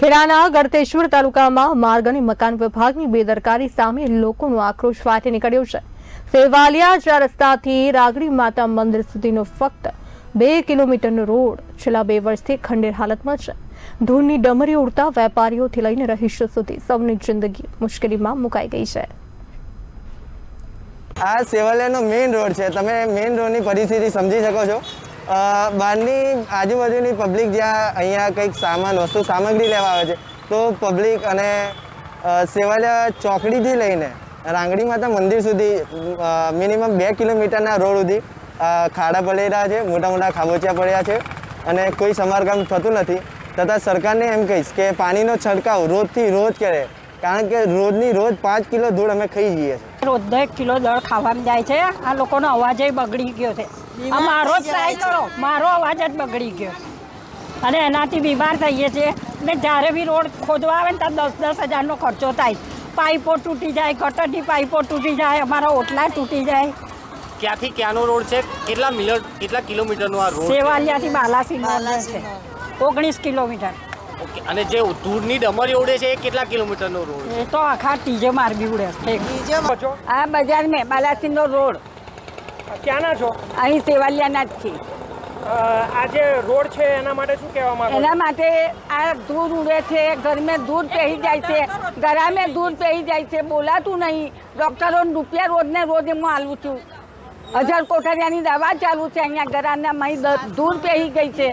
ખેડાના ગળતેશ્વર તાલુકામાં માર્ગ અને મકાન વિભાગની બેદરકારી સામે લોકોનો આક્રોશ ફાટી નીકળ્યો છે. સેવાલિયા રસ્તાથી રાગડી માતા મંદિર સુધીનો ફક્ત બે કિલોમીટરનો રોડ છેલ્લા બે વર્ષથી ખંડેર હાલતમાં છે. ધૂળની ડમરી ઉડતા વેપારીઓથી લઈને રહીશો સુધી સૌની જિંદગી મુશ્કેલીમાં મુકાઈ ગઈ છે. આ સેવાલિયાનો મેઇન રોડ છે. તમે મેઇન રોડની પરિસ્થિતિ સમજી શકો છો. બહારની આજુબાજુની પબ્લિક જ્યાં અહીંયા કંઈક સામાન, વસ્તુ, સામગ્રી લેવા આવે છે, તો પબ્લિક અને સેવાલિયા ચોકડીથી લઈને રાંગડી માતા મંદિર સુધી મિનિમમ બે કિલોમીટરના રોડ સુધી ખાડા પડી રહ્યા છે, મોટા મોટા ખાબોચિયા પડ્યા છે અને કોઈ સમારકામ થતું નથી. તથા સરકારને એમ કહીશ કે પાણીનો છંટકાવ રોજથી રોજ કરે, કારણ કે રોજની રોજ પાંચ કિલો ધૂળ અમે ખાઈ જઈએ છીએ. રોજ એક કિલો દળ ખાવામાં જાય છે. આ લોકોનો અવાજ બગડી ગયો છે. આ મારો ટ્રાય કરો મારો અવાજ જ બગડી ગયો. અને એનાથી બીમાર થઈએ છીએ. ને જ્યારે બી રોડ ખોદવા આવે ને ત્યાં દસ દસ હજારનો ખર્ચો થાય. પાઇપો તૂટી જાય ગટરની પાઇપો તૂટી જાય અમારા ઓટલા તૂટી જાય. ક્યાંથી ક્યાંનો રોડ છે? કેટલા મિલર કેટલા કિલોમીટરનો આ રોડ સેવાલિયાથી બાલાસિંહ છે. ઓગણીસ કિલોમીટર. ઓકે અને જે દૂરની ડમરી ઉડે છે એ કેટલા કિલોમીટરનો રોડ એ તો આખા ટીજે મારબી ઉડે છે. આ બજાર મેં બાલાસિંહનો રોડ. ક્યાંના છો? અહીં સેવાલિયાના જ છે આ જે રોડ છે એના માટે શું કહેવા માંગો એના માટે આ દૂધ ઉડે છે ઘરમે દૂધ પહેરી જાય છે ગરામે દૂધ પહેરી જાય છે બોલાતું નહીં. ડૉક્ટરો રૂપિયા રોજને રોજ હું આલું છું હજાર કોઠારિયાની દવા ચાલુ છે અહીંયા ગરાના મહી દૂધ પહેરી ગઈ છે.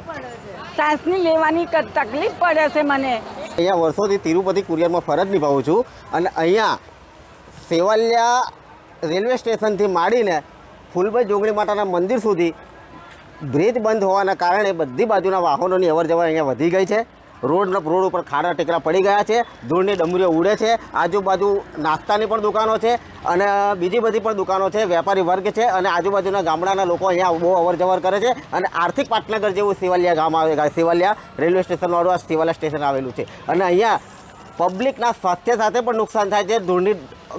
સાંસની લેવાની તકલીફ પડે છે મને. અહીંયા વર્ષોથી તિરુપતિ કુરિયરમાં ફરજ નિભાવું છું અને અહીંયા સેવાલિયા રેલવે સ્ટેશનથી માંડીને ફૂલભાઈ જોગણી માતાના મંદિર સુધી બ્રિજ બંધ હોવાના કારણે બધી બાજુના વાહનોની અવર જવર અહીંયા વધી ગઈ છે. રોડના રોડ ઉપર ખાડા ટેકરા પડી ગયા છે. ધૂળની ડમરીઓ ઉડે છે. આજુબાજુ નાસ્તાની પણ દુકાનો છે અને બીજી બધી પણ દુકાનો છે. વેપારી વર્ગ છે અને આજુબાજુના ગામડાના લોકો અહીંયા બહુ અવર જવર કરે છે અને આર્થિક પાટનગર જેવું સિવાલિયા ગામ આવે સિવાલિયા રેલવે સ્ટેશનવાળું આ સિવાલિયા સ્ટેશન આવેલું છે. અને અહીંયા પબ્લિકના સ્વાસ્થ્ય સાથે પણ નુકસાન થાય છે. ધૂળની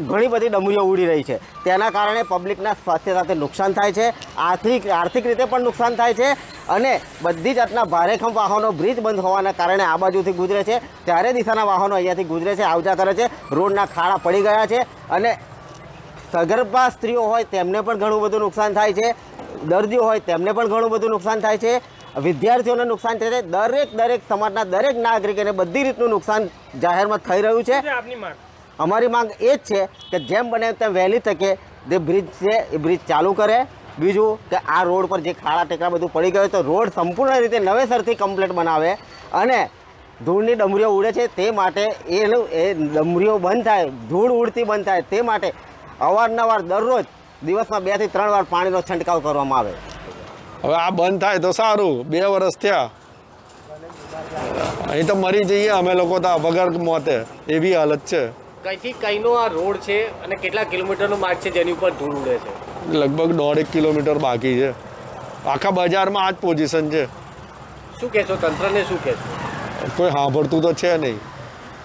ઘણી બધી ડમરીઓ ઉડી રહી છે. તેના કારણે પબ્લિકના સ્વાસ્થ્ય સાથે નુકસાન થાય છે. આર્થિક આર્થિક રીતે પણ નુકસાન થાય છે અને બધી જાતના ભારેખમ વાહનો બ્રિજ બંધ હોવાના કારણે આ બાજુથી ગુજરે છે. ત્યારે દિશાના વાહનો અહીંયાથી ગુજરે છે, આવજા કરે છે. રોડના ખાડા પડી ગયા છે અને સગર્ભા સ્ત્રીઓ હોય તેમને પણ ઘણું બધું નુકસાન થાય છે. દર્દીઓ હોય તેમને પણ ઘણું બધું નુકસાન થાય છે. વિદ્યાર્થીઓને નુકસાન થાય છે. દરેક દરેક સમાજના દરેક નાગરિકોને બધી રીતનું નુકસાન જાહેરમાં થઈ રહ્યું છે. અમારી માંગ એ જ છે કે જેમ બને તેમ વહેલી તકે જે બ્રિજ છે એ બ્રિજ ચાલુ કરે. બીજું કે આ રોડ પર જે ખાડા ટેકરા બધું પડી ગયું તો રોડ સંપૂર્ણ રીતે નવેસરથી કમ્પ્લીટ બનાવે અને ધૂળની ડમરીઓ ઉડે છે. તે માટે એનું એ ડમરીઓ બંધ થાય ધૂળ ઉડતી બંધ થાય તે માટે અવારનવાર દરરોજ દિવસમાં બેથી ત્રણ વાર પાણીનો છંટકાવ કરવામાં આવે. હવે આ બંધ થાય તો સારું. બે વર્ષ થયા. અહીં તો મરી જઈએ અમે લોકો તો વગર મોતે. એવી હાલત છે. કઈથી કઈનો આ રોડ છે અને કેટલા કિલોમીટરનો માર્ગ છે જેની ઉપર ધૂળ ઉડે છે? લગભગ દોઢેક કિલોમીટર બાકી છે. આખા બજારમાં આ જ પોઝિશન છે. શું કહેશો? તંત્રને શું કહેશો? કોઈ સાંભળતું તો છે નહીં.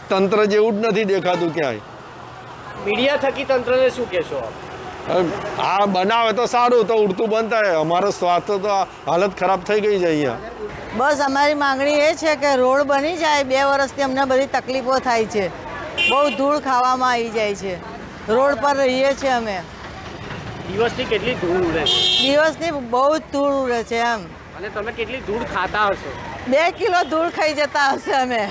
તંત્ર જેવું જ નથી દેખાતું ક્યાંય. મીડિયા થકી તંત્રને શું કહેશો આપ? આ બનાવે તો સારું તો ઉડતું બંધ થાય. અમારો સ્વાસ્થ્ય તો હાલત ખરાબ થઈ ગઈ છે અહીંયા. બસ અમારી માંગણી એ છે કે રોડ બની જાય બે વર્ષથી અમને બધી તકલીફો થાય છે. બહુ ધૂળ ખાવામાં આવી જાય છે. રોડ પર રહીએ છીએ અમે. દિવસની કેટલી ધૂળ ઉડે દિવસની બહુ જ ધૂળ ઉડે છે એમ. અને તમે કેટલી ધૂળ ખાતા હશો? બે કિલો ધૂળ ખાઈ જતા હશે અમે.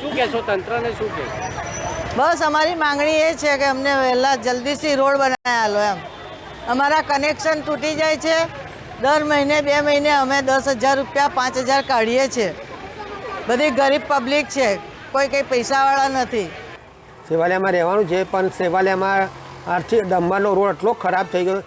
શું કહેશો? તંત્રને શું કહેશો? બસ અમારી માંગણી એ છે કે અમને વહેલા જલ્દીથી રોડ બનાવી આલો એમ. અમારા કનેક્શન તૂટી જાય છે. દર મહિને બે મહિને અમે દસ હજાર રૂપિયા પાંચ હજાર કાઢીએ છીએ. બધી ગરીબ પબ્લિક છે. કોઈ કંઈ પૈસાવાળા નથી. સેવાલિયામાં રહેવાનું છે પણ સેવાલિયામાં આર્થિક ડામરનો રોડ એટલો ખરાબ થઈ ગયો.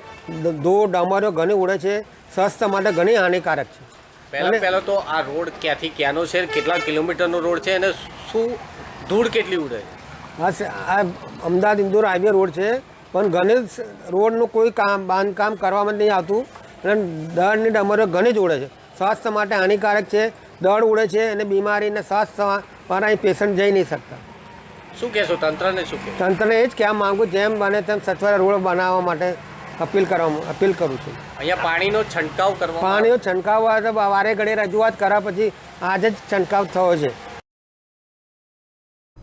દો ડામરો ઘણી ઉડે છે. સ્વસ્થ માટે ઘણી હાનિકારક છે. પહેલાં પહેલાં તો આ રોડ ક્યાંથી ક્યાંનો છે? કેટલા કિલોમીટરનો રોડ છે? અને શું ધૂળ કેટલી ઉડે? છે આ અમદાવાદ ઇન્દોર હાઈવે રોડ છે. પણ ઘણી રોડનું કોઈ કામ બાંધકામ કરવામાં નહીં આવતું. અને દળની ડમરો ઘણી જ ઉડે છે. સ્વાસ્થ્ય માટે હાનિકારક છે. દળ ઉડે છે અને બીમારીને સ્વાસ્થ્ય વાળા અહીં પેશન્ટ જઈ નહીં શકતા. શું કહેશો? તંત્રને શું કહે તંત્રને એ જ કહેવા માગું જેમ બને તેમ સત્વરે રોડ બનાવવા માટે અપીલ કરવા અપીલ કરું છું. અહીંયા પાણીનો છંટકાવ કરવા પાણીનો છંટકાવ વારે ઘડી રજૂઆત કર્યા પછી આજે જ છંટકાવ થયો છે.